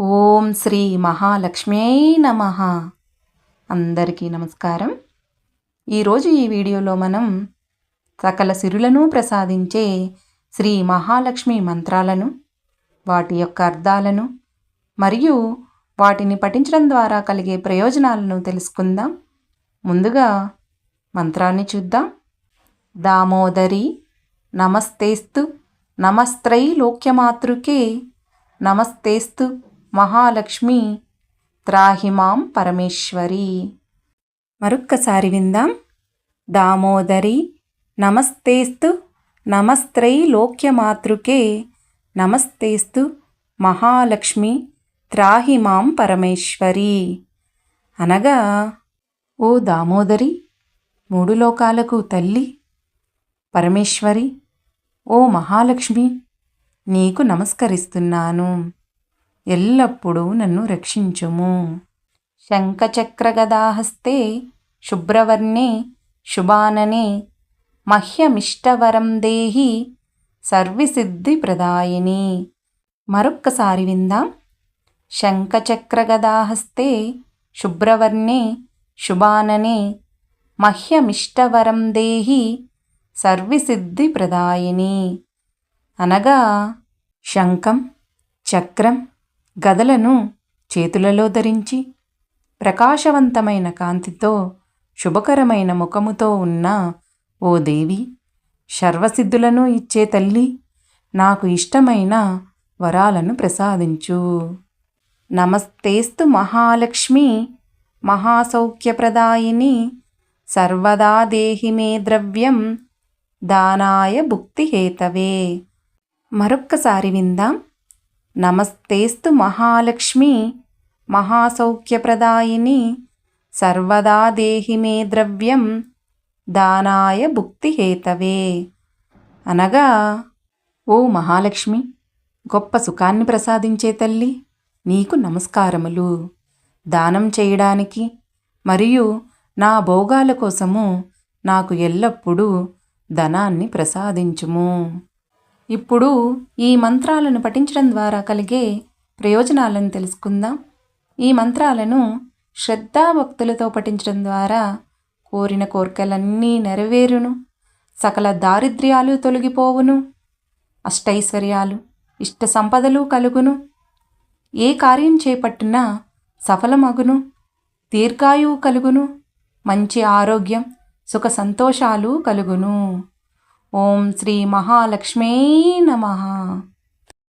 ఓం శ్రీ మహాలక్ష్మీ నమ. అందరికీ నమస్కారం. ఈరోజు ఈ వీడియోలో మనం సకల సిరులను ప్రసాదించే శ్రీ మహాలక్ష్మి మంత్రాలను వాటి యొక్క అర్థాలను మరియు వాటిని పఠించడం ద్వారా కలిగే ప్రయోజనాలను తెలుసుకుందాం. ముందుగా మంత్రాన్ని చూద్దాం. దామోదరి నమస్తేస్తు నమస్త్రై లోక్యమాతృకే నమస్తేస్తు మహాలక్ష్మి త్రాహిమాం పరమేశ్వరి. మరొక్కసారి విందాం. దామోదరి నమస్తేస్తు నమస్త్రై లోక్యమాతృకే. నమస్తేస్తు మహాలక్ష్మి త్రాహిమాం పరమేశ్వరి. అనగా ఓ దామోదరి మూడు లోకాలకు తల్లి. పరమేశ్వరి ఓ మహాలక్ష్మి నీకు నమస్కరిస్తున్నాను. ఎల్లప్పుడూ నన్ను రక్షించుము. శంఖచక్రగదాహస్తే శుభ్రవర్ణే శుభాననే మహ్యమిష్టవరం దేహి సర్విసిద్ధిప్రదాయిని. మరొక్కసారి విందాం. శంఖచక్రగదాహస్తే శుభ్రవర్ణే శుభాననే మహ్యమిష్టవరం దేహి సర్విసిద్ధిప్రదాయిని. అనగా శంఖం చక్రం గదలను చేతులలో ధరించి ప్రకాశవంతమైన కాంతితో శుభకరమైన ముఖముతో ఉన్న ఓ దేవి సర్వసిద్ధులను ఇచ్చే తల్లి నాకు ఇష్టమైన వరాలను ప్రసాదించు. నమస్తేస్తు మహాలక్ష్మి మహాసౌఖ్యప్రదాయిని సర్వదా దేహి మే ద్రవ్యం దానాయ భుక్తిహేతవే. మరొక్కసారి విందాం. నమస్తేస్తు మహాలక్ష్మి మహాసౌఖ్యప్రదాయిని సర్వదా దేహి మే ద్రవ్యం దానాయ భుక్తిహేతవే. అనగా ఓ మహాలక్ష్మి గొప్ప సుఖాన్ని ప్రసాదించే తల్లి నీకు నమస్కారములు. దానం చేయడానికి మరియు నా భోగాల కోసము నాకు ఎల్లప్పుడూ ధనాన్ని ప్రసాదించుము. ఇప్పుడు ఈ మంత్రాలను పఠించడం ద్వారా కలిగే ప్రయోజనాలను తెలుసుకుందాం. ఈ మంత్రాలను శ్రద్ధాభక్తులతో పఠించడం ద్వారా కోరిన కోరికలన్నీ నెరవేరును. సకల దారిద్ర్యాలు తొలగిపోవును. అష్టైశ్వర్యాలు ఇష్ట సంపదలు కలుగును. ఏ కార్యం చేపట్టినా సఫలమగును. దీర్ఘాయువు కలుగును. మంచి ఆరోగ్యం సుఖ సంతోషాలు కలుగును. ఓం శ్రీ మహాలక్ష్మీ నమ.